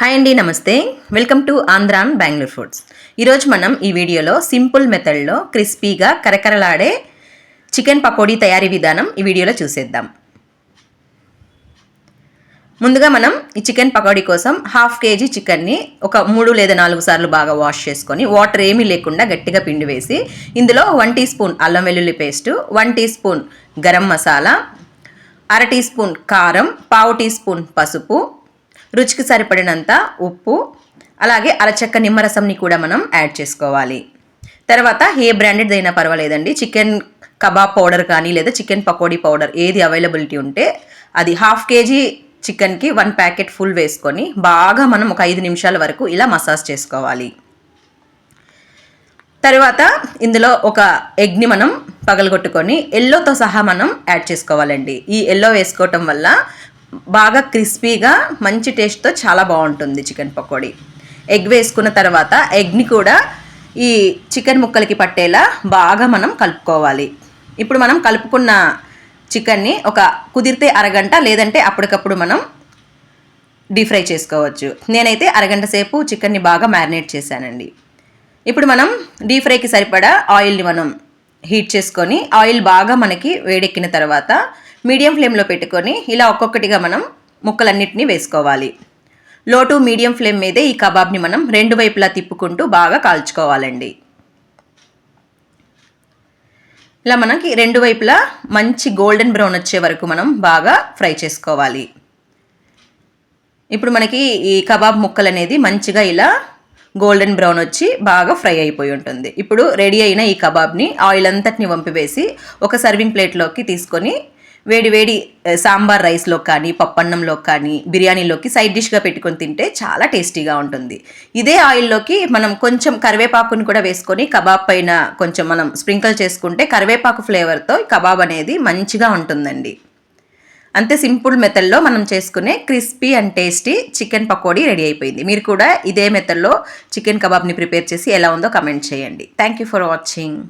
Hi అండి నమస్తే. Welcome to Andhran Bengaluru foods. ఈరోజు మనం ఈ వీడియోలో సింపుల్ మెథడ్లో క్రిస్పీగా కరకరలాడే చికెన్ పకోడీ తయారీ విధానం ఈ వీడియోలో చూసేద్దాం. ముందుగా మనం ఈ చికెన్ పకోడీ కోసం హాఫ్ కేజీ చికెన్ని ఒక మూడు లేదా నాలుగు సార్లు బాగా వాష్ చేసుకొని వాటర్ ఏమీ లేకుండా గట్టిగా పిండి వేసి ఇందులో వన్ టీ స్పూన్ అల్లం వెల్లుల్లి paste one teaspoon garam masala అర టీ స్పూన్ కారం పావు టీ స్పూన్ పసుపు రుచికి సరిపడినంత ఉప్పు అలాగే అరచక్క నిమ్మరసంని కూడా మనం యాడ్ చేసుకోవాలి. తర్వాత ఏ బ్రాండెడ్ అయినా పర్వాలేదండి. చికెన్ కబాబ్ పౌడర్ కానీ లేదా చికెన్ పకోడీ పౌడర్ ఏది అవైలబిలిటీ ఉంటే అది హాఫ్ కేజీ చికెన్కి వన్ ప్యాకెట్ ఫుల్ వేసుకొని బాగా మనం ఒక ఐదు నిమిషాల వరకు ఇలా మసాజ్ చేసుకోవాలి. తర్వాత ఇందులో ఒక ఎగ్ని మనం పగలగొట్టుకొని ఎల్లోతో సహా మనం యాడ్ చేసుకోవాలండి. ఈ ఎల్లో వేసుకోవటం వల్ల బాగా క్రిస్పీగా మంచి టేస్ట్తో చాలా బాగుంటుంది చికెన్ పకోడీ. ఎగ్ వేసుకున్న తర్వాత ఎగ్ని కూడా ఈ చికెన్ ముక్కలకి పట్టేలా బాగా మనం కలుపుకోవాలి. ఇప్పుడు మనం కలుపుకున్న చికెన్ని ఒక కుదిరితే అరగంట లేదంటే అప్పటికప్పుడు మనం డీప్ ఫ్రై చేసుకోవచ్చు. నేనైతే అరగంట సేపు చికెన్ని బాగా మ్యారినేట్ చేశానండి. ఇప్పుడు మనం డీప్ ఫ్రైకి సరిపడా ఆయిల్ని మనం హీట్ చేసుకొని ఆయిల్ బాగా మనకి వేడెక్కిన తర్వాత మీడియం ఫ్లేమ్లో పెట్టుకొని ఇలా ఒక్కొక్కటిగా మనం ముక్కలన్నిటినీ వేసుకోవాలి. లో టు మీడియం ఫ్లేమ్ మీదే ఈ కబాబ్ని మనం రెండు వైపులా తిప్పుకుంటూ బాగా కాల్చుకోవాలండి. ఇలా మనకి రెండు వైపులా మంచి గోల్డెన్ బ్రౌన్ వచ్చే వరకు మనం బాగా ఫ్రై చేసుకోవాలి. ఇప్పుడు మనకి ఈ కబాబ్ ముక్కలు అనేది మంచిగా ఇలా గోల్డెన్ బ్రౌన్ వచ్చి బాగా ఫ్రై అయిపోయి ఉంటుంది. ఇప్పుడు రెడీ అయిన ఈ కబాబ్ని ఆయిల్ అంతటిని వంపివేసి ఒక సర్వింగ్ ప్లేట్లోకి తీసుకొని వేడి వేడి సాంబార్ రైస్లో కానీ పప్పన్నంలో కానీ బిర్యానీలోకి సైడ్ డిష్గా పెట్టుకొని తింటే చాలా టేస్టీగా ఉంటుంది. ఇదే ఆయిల్లోకి మనం కొంచెం కరివేపాకుని కూడా వేసుకొని కబాబ్ పైన కొంచెం మనం స్ప్రింకిల్ చేసుకుంటే కరివేపాకు ఫ్లేవర్తో కబాబ్ అనేది మంచిగా ఉంటుందండి. అంతే సింపుల్ మెథడ్లో మనం చేసుకునే crispy and tasty chicken pakodi ready అయిపోయింది. మీరు కూడా ఇదే మెథడ్లో చికెన్ కబాబ్ని ప్రిపేర్ చేసి ఎలా ఉందో కమెంట్ చేయండి. Thank you for watching